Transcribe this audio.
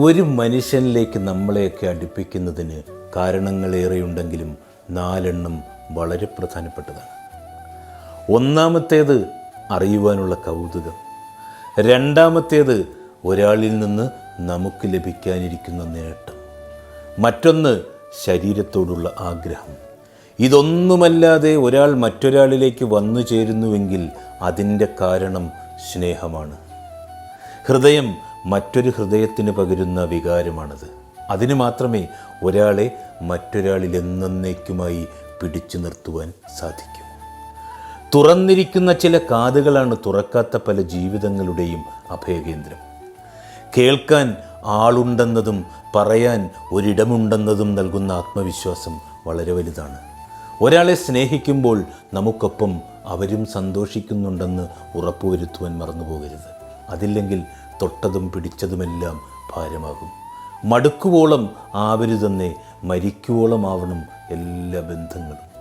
ഒരു മനുഷ്യനിലേക്ക് നമ്മളെയൊക്കെ അടുപ്പിക്കുന്നതിന് കാരണങ്ങളേറെയുണ്ടെങ്കിലും നാലെണ്ണം വളരെ പ്രധാനപ്പെട്ടതാണ്. ഒന്നാമത്തേത് അറിയുവാനുള്ള കൗതുകം. രണ്ടാമത്തേത് ഒരാളിൽ നിന്ന് നമുക്ക് ലഭിക്കാനിരിക്കുന്ന നേട്ടം. മറ്റൊന്ന് ശരീരത്തോടുള്ള ആഗ്രഹം. ഇതൊന്നുമല്ലാതെ ഒരാൾ മറ്റൊരാളിലേക്ക് വന്നു ചേരുന്നുവെങ്കിൽ അതിന്റെ കാരണം സ്നേഹമാണ്. ഹൃദയം മറ്റൊരു ഹൃദയത്തിന് പകരുന്ന വികാരമാണത്. അതിന് മാത്രമേ ഒരാളെ മറ്റൊരാളിൽ എന്നേക്കുമായി പിടിച്ചു നിർത്തുവാൻ സാധിക്കൂ. തുറന്നിരിക്കുന്ന ചില കാതുകളാണ് തുറക്കാത്ത പല ജീവിതങ്ങളുടെയും അഭയകേന്ദ്രം. കേൾക്കാൻ ആളുണ്ടെന്നതും പറയാൻ ഒരിടമുണ്ടെന്നതും നൽകുന്ന ആത്മവിശ്വാസം വളരെ വലുതാണ്. ഒരാളെ സ്നേഹിക്കുമ്പോൾ നമുക്കൊപ്പം അവരും സന്തോഷിക്കുന്നുണ്ടെന്ന് ഉറപ്പുവരുത്തുവാൻ മറന്നുപോകരുത്. അതില്ലെങ്കിൽ തൊട്ടതും പിടിച്ചതുമെല്ലാം ഭാരമാകും. മടുക്കുവോളം ആവരുതെന്നേ മരിക്കുവോളം ആവണം എല്ലാ ബന്ധങ്ങളും.